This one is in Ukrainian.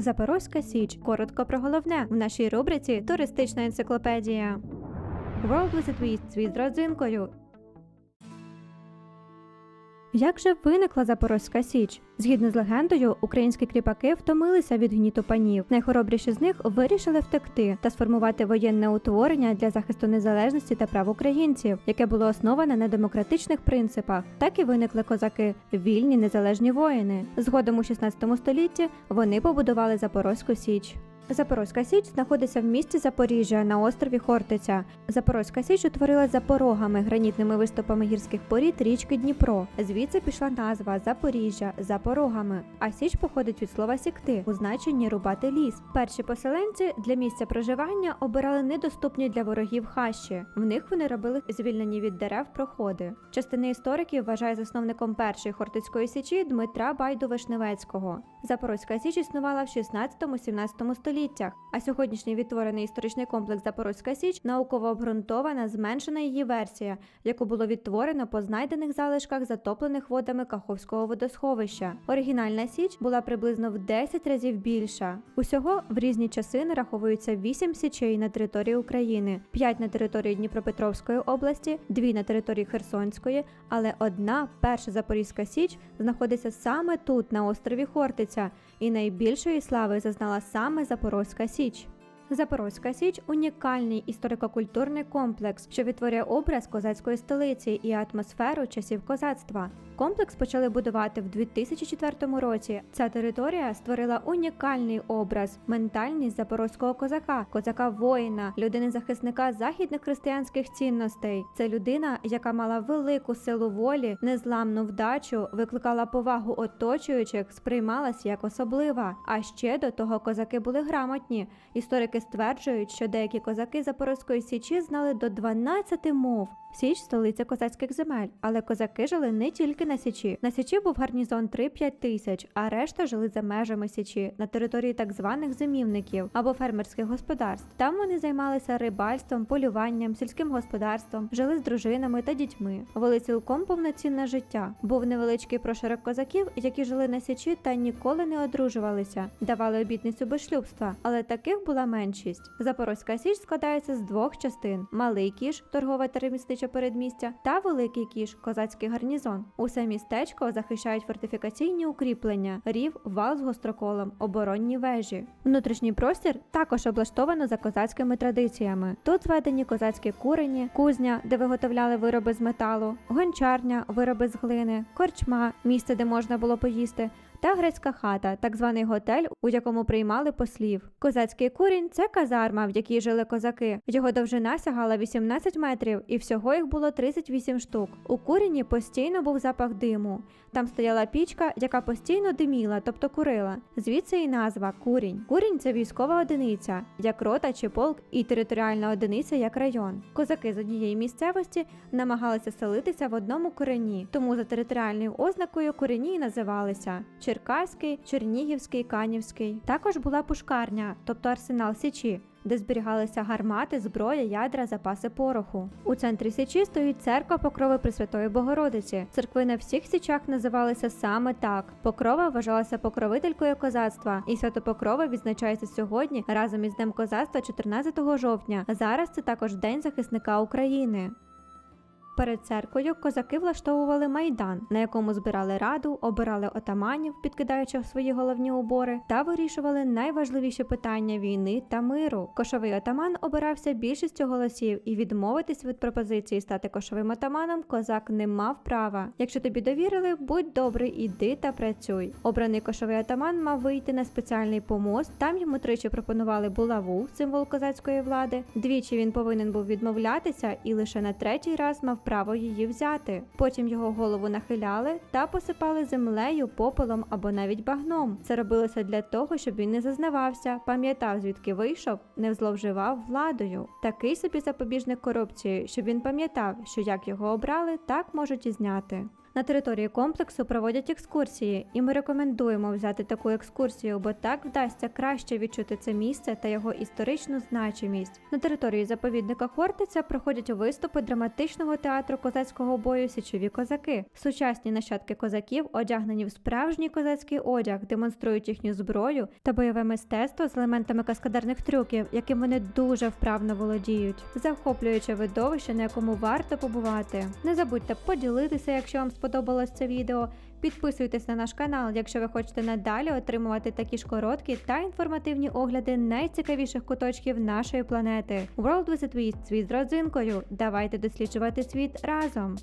Запорозька Січ. Коротко про головне в нашій рубриці Туристична енциклопедія. World Visit світ з родзинкою. Як же виникла Запорозька Січ? Згідно з легендою, українські кріпаки втомилися від гніту панів. Найхоробріші з них вирішили втекти та сформувати воєнне утворення для захисту незалежності та прав українців, яке було основане на демократичних принципах. Так і виникли козаки вільні незалежні воїни. Згодом у 16 столітті вони побудували Запорозьку Січ. Запорозька Січ знаходиться в місті Запоріжжя на острові Хортиця. Запорозька Січ утворилась за порогами, гранітними виступами гірських порід річки Дніпро. Звідси пішла назва Запоріжжя за порогами. А Січ походить від слова сікти у значенні рубати ліс. Перші поселенці для місця проживання обирали недоступні для ворогів хащі. В них вони робили звільнені від дерев проходи. Частина істориків вважає засновником першої Хортицької січі Дмитра Байду Вишневецького. Запорозька Січ існувала в 16-17 століттях, а сьогоднішній відтворений історичний комплекс Запорозька Січ науково обґрунтована зменшена її версія, яку було відтворено по знайдених залишках затоплених водами Каховського водосховища. Оригінальна Січ була приблизно в 10 разів більша. Усього в різні часи нараховується 8 січей на території України, 5 на території Дніпропетровської області, 2 на території Херсонської, але одна перша Запорізька Січ знаходиться саме тут, на острові Хортиця, і найбільшої слави зазнала саме Запорозька Січ. Запорозька Січ унікальний історико-культурний комплекс, що відтворює образ козацької столиці і атмосферу часів козацтва. Комплекс почали будувати в 2004 році. Ця територія створила унікальний образ, ментальність запорозького козака, козака воїна, людини-захисника західних християнських цінностей. Це людина, яка мала велику силу волі, незламну вдачу, викликала повагу оточуючих, сприймалась як особлива. А ще до того козаки були грамотні. Історики стверджують, що деякі козаки Запорозької січі знали до 12 мов. Січ столиця козацьких земель, але козаки жили не тільки на Січі. На Січі був гарнізон 3-5 тисяч, а решта жили за межами Січі на території так званих зимівників або фермерських господарств. Там вони займалися рибальством, полюванням, сільським господарством, жили з дружинами та дітьми, вели цілком повноцінне життя. Був невеличкий прошарок козаків, які жили на Січі та ніколи не одружувалися, давали обітницю безшлюбства, але таких була меншість. Запорозька Січ складається з двох частин: малий кіш, торгове та ремісниче передмістя, та великий кіш, козацький гарнізон. Усе містечко захищають фортифікаційні укріплення, рів, вал з гостроколом, оборонні вежі. Внутрішній простір також облаштовано за козацькими традиціями. Тут зведені козацькі курені, кузня, де виготовляли вироби з металу, гончарня, вироби з глини, корчма, місце, де можна було поїсти. Та грецька хата, так званий готель, у якому приймали послів. Козацький курінь це казарма, в якій жили козаки. Його довжина сягала 18 метрів, і всього їх було 38 штук. У куріні постійно був запах диму. Там стояла пічка, яка постійно диміла, тобто курила. Звідси і назва курінь. Курінь це військова одиниця, як рота чи полк, і територіальна одиниця як район. Козаки з однієї місцевості намагалися селитися в одному корені, тому за територіальною ознакою корені й називалися. Черкаський, Чернігівський, Канівський. Також була пушкарня, тобто арсенал Січі, де зберігалися гармати, зброя, ядра, запаси пороху. У центрі Січі стоїть церква Покрови Пресвятої Богородиці. Церкви на всіх січах називалися саме так. Покрова вважалася покровителькою козацтва, і Святопокрова відзначається сьогодні разом із Днем козацтва 14 жовтня. Зараз це також День захисника України. Перед церквою козаки влаштовували майдан, на якому збирали раду, обирали отаманів, підкидаючи свої головні убори, та вирішували найважливіші питання війни та миру. Кошовий отаман обирався більшістю голосів, і відмовитись від пропозиції стати кошовим отаманом козак не мав права. Якщо тобі довірили, будь добрий, іди та працюй. Обраний кошовий отаман мав вийти на спеціальний помост. Там йому тричі пропонували булаву, символ козацької влади. Двічі він повинен був відмовлятися, і лише на третій раз мав право її взяти. Потім його голову нахиляли та посипали землею, попелом або навіть багном. Це робилося для того, щоб він не зазнавався, пам'ятав, звідки вийшов, не зловживав владою. Такий собі запобіжник корупції, щоб він пам'ятав, що як його обрали, так можуть і зняти. На території комплексу проводять екскурсії, і ми рекомендуємо взяти таку екскурсію, бо так вдасться краще відчути це місце та його історичну значимість. На території заповідника Хортиця проходять виступи драматичного театру козацького бою Січові козаки. Сучасні нащадки козаків одягнені в справжній козацький одяг, демонструють їхню зброю та бойове мистецтво з елементами каскадерних трюків, яким вони дуже вправно володіють. Захоплююче видовище, на якому варто побувати. Не забудьте поділитися, якщо вам сподобалось це відео. Підписуйтесь на наш канал, якщо ви хочете надалі отримувати такі ж короткі та інформативні огляди найцікавіших куточків нашої планети. World with a Twist – світ з родзинкою. Давайте досліджувати світ разом.